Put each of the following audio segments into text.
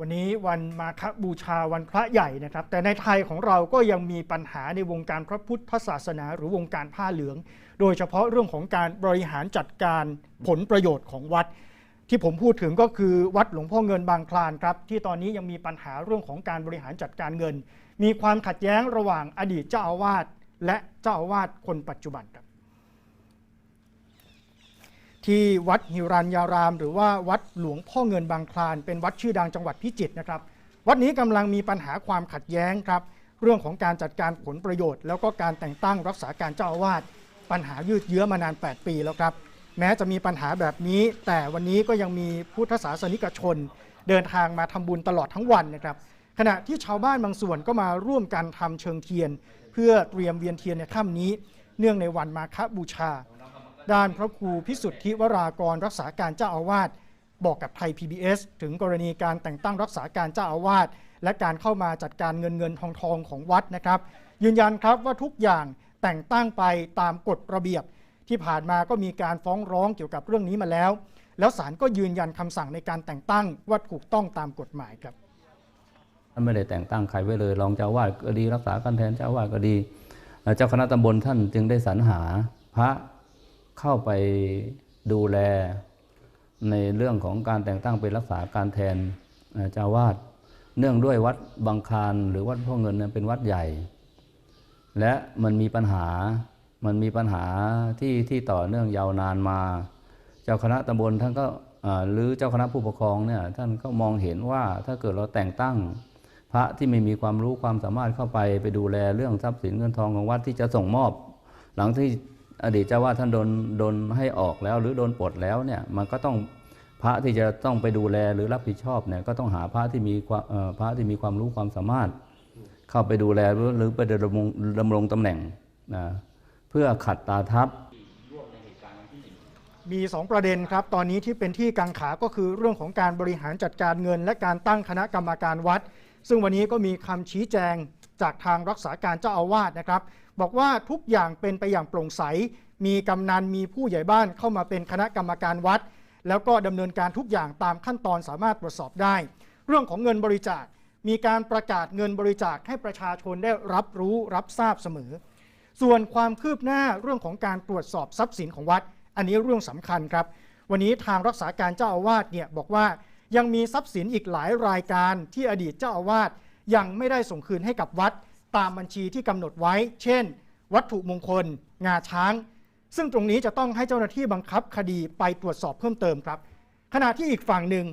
วันนี้วันมาฆบูชาวันพระใหญ่นะครับ แต่ในไทยของเราก็ยังมีปัญหาในวงการพระพุทธศาสนา หรือวงการผ้าเหลือง โดยเฉพาะเรื่องของการบริหารจัดการผลประโยชน์ของวัด ที่ผมพูดถึงก็คือวัดหลวงพ่อเงินบางคลานครับ ที่ตอนนี้ยังมีปัญหาเรื่องของการบริหารจัดการเงิน มีความขัดแย้งระหว่างอดีตเจ้าอาวาสและเจ้าอาวาสคนปัจจุบันครับ ที่วัดหิรัญญาราม หรือว่าวัดหลวงพ่อเงินบางคลาน เป็นวัดชื่อดังจังหวัดพิจิตรนะครับ วัดนี้กำลังมีปัญหาความขัดแย้งครับ เรื่องของการจัดการผลประโยชน์ แล้วก็การแต่งตั้งรักษาการเจ้าอาวาสปัญหายืดเยื้อมานาน 8 ปีแล้วครับ แม้จะมีปัญหาแบบนี้ แต่วันนี้ก็ยังมีพุทธศาสนิกชน เดินทางมาทำบุญตลอดทั้งวันนะครับขณะที่ชาวบ้านบางส่วนก็มาร่วมกันทำเชิงเทียน เพื่อเตรียมเวียนเทียนในค่ำนี้ เนื่องในวันมาฆบูชา ด้านพระครูพิสุทธิวรากรรักษาการเจ้าอาวาสบอกกับไทย PBS ถึงกรณีการแต่งตั้งรักษาการเจ้าอาวาสและการเข้ามาจัดการเงินเงินทองทองของวัดนะครับ ยืนยันครับว่าทุกอย่างแต่งตั้งไปตามกฎระเบียบ ที่ผ่านมาก็มีการฟ้องร้องเกี่ยวกับเรื่องนี้มาแล้ว แล้วศาลก็ยืนยันคำสั่งในการแต่งตั้งว่าถูกต้องตามกฎหมายครับท่านไม่ได้แต่งตั้งใครไว้เลยรองเจ้าอาวาดก็ดีรักษาการแทนเจ้าอาวาดก็ดี เจ้าคณะตำบลท่านจึงได้สรรหาพระ เข้าไปดูแลในเรื่องของการแต่งตั้งเป็นรักษาการแทนเจ้าวาดเนื่องด้วยวัดบางคานหรือวัดพ่อเงินเป็นวัดใหญ่ และมันมีปัญหามันมีปัญหาที่ที่ต่อเนื่องยาวนานมา เจ้าคณะตำบลท่านก็หรือเจ้าคณะผู้ปกครองเนี่ยท่านก็มองเห็นว่าถ้าเกิดเราแต่งตั้งพระที่ไม่มีความรู้ความสามารถเข้าไปไปดูแลเรื่องทรัพย์สินเงินทองของวัดที่จะส่งมอบ หลังที่ อดีตเจ้าว่าท่านโดนโดนให้ออกแล้ว หรือโดนปลดแล้วเนี่ยมันก็ต้องพระที่จะต้องไปดูแลหรือรับผิดชอบเนี่ยก็ต้องหาพระที่มีพระที่มีความรู้ความสามารถ เข้าไปดูแลหรือหรือไปดำรงดำรงตำแหน่งนะเพื่อขัดตาทัพมี 2 ประเด็นครับ ตอนนี้ที่เป็นที่กังขา ก็คือเรื่องของการบริหารจัดการเงิน และการตั้งคณะกรรมการวัด ซึ่งวันนี้ก็มีคำชี้แจงจากทางรักษาการเจ้าอาวาสนะครับ บอกว่าทุกอย่างเป็นไปอย่างโปร่งใส มีกำนันมีผู้ใหญ่บ้านเข้ามาเป็นคณะกรรมการวัด แล้วก็ดำเนินการทุกอย่างตามขั้นตอนสามารถตรวจสอบได้ เรื่องของเงินบริจาค มีการประกาศเงินบริจาคให้ประชาชนได้รับรู้รับทราบเสมอ ส่วนความคืบหน้าเรื่องของการตรวจสอบทรัพย์สินของวัด อันนี้เรื่องสำคัญครับ วันนี้ทางรักษาการเจ้าอาวาสเนี่ยบอกว่า ยังมีทรัพย์สินอีกหลายรายการที่อดีตเจ้าอาวาสยังไม่ได้ส่งคืนให้กับวัดตามบัญชีที่กำหนดไว้ เช่น วัตถุมงคล งาช้าง ซึ่งตรงนี้จะต้องให้เจ้าหน้าที่บังคับคดีไปตรวจสอบเพิ่มเติมครับ ขณะที่อีกฝั่งหนึ่ง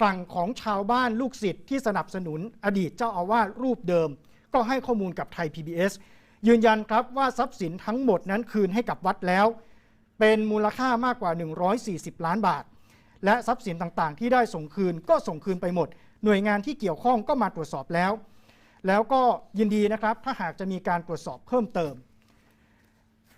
ฝั่งของชาวบ้านลูกศิษย์ที่สนับสนุนอดีตเจ้าอาวาสรูปเดิม ก็ให้ข้อมูลกับไทย PBS ยืนยันครับว่าทรัพย์สินทั้งหมดนั้นคืนให้กับวัดแล้ว เป็นมูลค่ามากกว่า 140 ล้านบาท และทรัพย์สินต่างๆ ที่ได้ส่งคืนก็ส่งคืนไปหมด หน่วยงานที่เกี่ยวข้องก็มาตรวจสอบแล้ว แล้วก็ยินดีนะครับถ้าหากจะมีการตรวจสอบเพิ่มเติม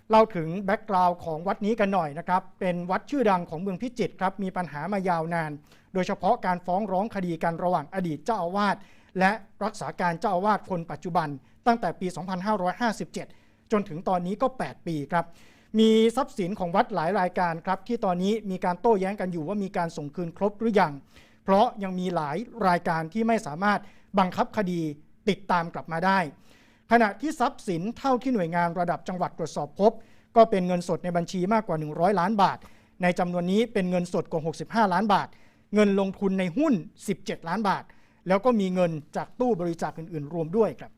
เล่าถึงแบ็กกราวน์ของวัดนี้กันหน่อยนะครับ เป็นวัดชื่อดังของเมืองพิจิตรครับ มีปัญหามายาวนาน โดยเฉพาะการฟ้องร้องคดีกันระหว่างอดีตเจ้าอาวาสและรักษาการเจ้าอาวาสคนปัจจุบัน ตั้งแต่ปี 2557 จนถึงตอนนี้ก็ 8 ปีครับ มีทรัพย์สินของวัดหลายรายการครับ ที่ตอนนี้มีการโต้แย้งกันอยู่ว่ามีการส่งคืนครบหรือยัง เพราะยังมีหลายรายการที่ไม่สามารถบังคับคดีติดตามกลับมาได้ ขณะที่ทรัพย์สินเท่าที่หน่วยงานระดับจังหวัดตรวจสอบพบ ก็เป็นเงินสดในบัญชีมากกว่า 100 ล้านบาท ในจำนวนนี้เป็นเงินสดกว่า 65 ล้านบาท เงินลงทุนในหุ้น 17 ล้านบาท แล้วก็มีเงินจากตู้บริจาคอื่น ๆ รวมด้วยครับ